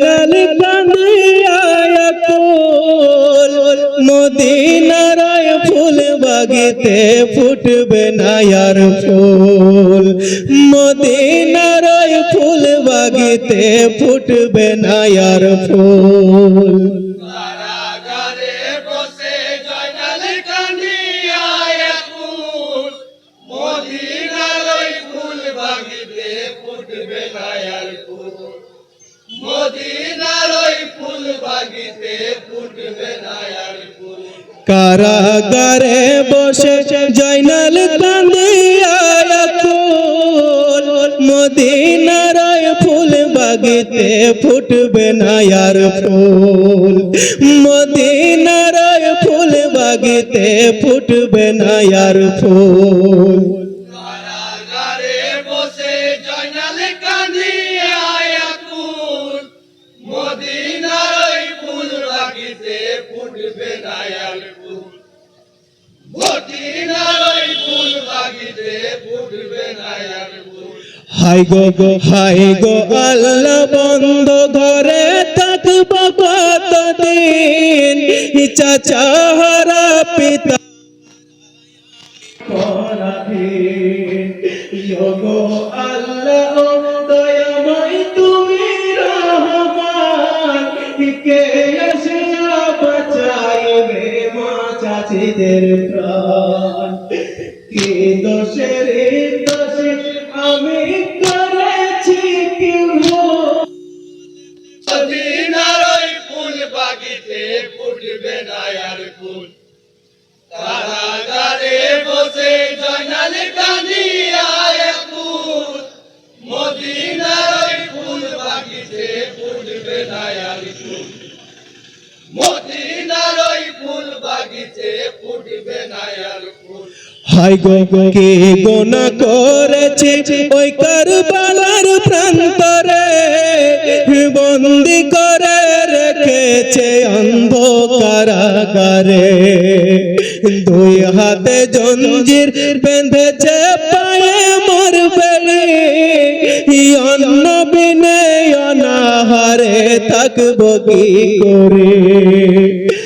লাল কান্দিয়া কুল মদিনার ফুল বাগিতে ফুটবে নায়ার ফুল। মদিনার ফুল বাগিতে ফুটবে নায়ার ফুল। কারাগারে বসে জয়নাল কান্দিয়া কুল মদিনার ফুল বাগিতে ফুটবে না আর ফুল। মদিনার ফুল বাগিতে ফুটবে না আর ফুল। ফুটবে নায়ার ফুল। মদিনার ফুল বাগিতে ফুটবে নায়ার ফুল। হাই গো গো হাই গো আল্লাহ বন্ধ ঘরে থাকব কতদিন? চাচা হারা পিতা। ইয়োগো আল্লাহ চাচিদের প্রাণ। কি দোষের দোষে আমি করেছি কি ফুল বাগিতে ফুটবে নায়ার ফুল। হাই গো, কে গোনা করেছে ওই কারবালার প্রান্তরে? বন্দি করে রেখেছে অন্ধকারাগারে দুই হাতে জঞ্জির বেঁধেছে পায়ে মোর বেড়ে অন্ন বিনে অনাহারে থাকব কি করে?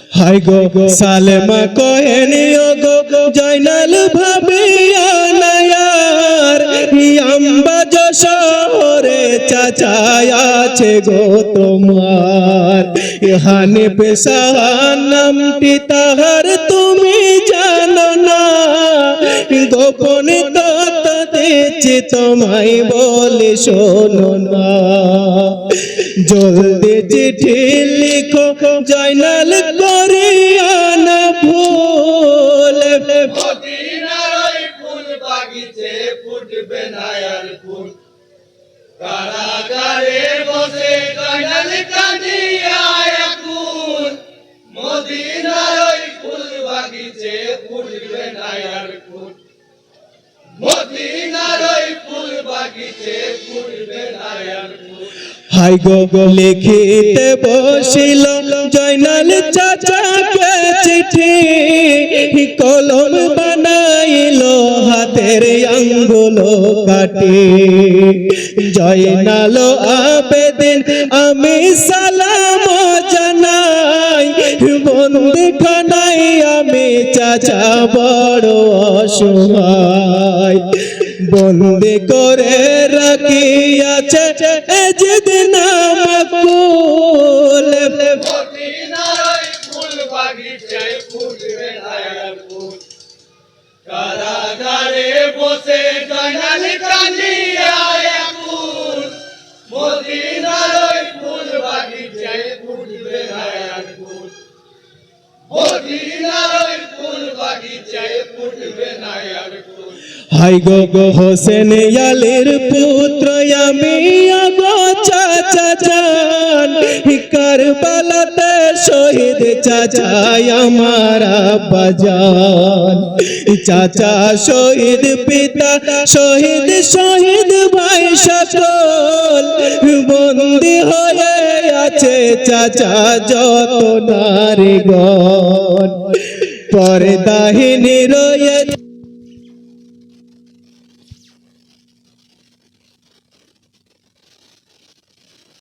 হাই গো। সালেমা কহেনি গো, জয়নাল ভাবিয়া নায়ার। আম্বা শহরে চাচাই আছে গো তোমার। ইহানে পেশাহার নামটি তাহার তুমি জানো না। গোপন দিচ্ছি তোমায় বলে শোনো না। জলদি চিঠি লিখো, জয়নাল করিয়া না ভুল কারাগারে বসে জয়নাল কান্দিয়া হাই গো লিখিতে বসিল, জয়নাল চাচাকে চিঠি, কলম বানাইল, হাতের আঙ্গুল কাটি। জয়নাল আবেদিন, আমি সালাম জানাই, বন্দি খানাই, আমি চাচা বড় অসহায়। বন্দি করে রাখিয়াছে। এজিদিন হাই গো হোসেন আলের পুত্র আমি আগো চাচা জান কারবালাতে শহীদ চাচাই আমার বাজান চাচা শহীদ পিতা, শহীদ শহীদ ভাই সকল। বন্দি হয়ে আছে চাচা যত নারী গণ। পরে পর্দাহীন রয়ে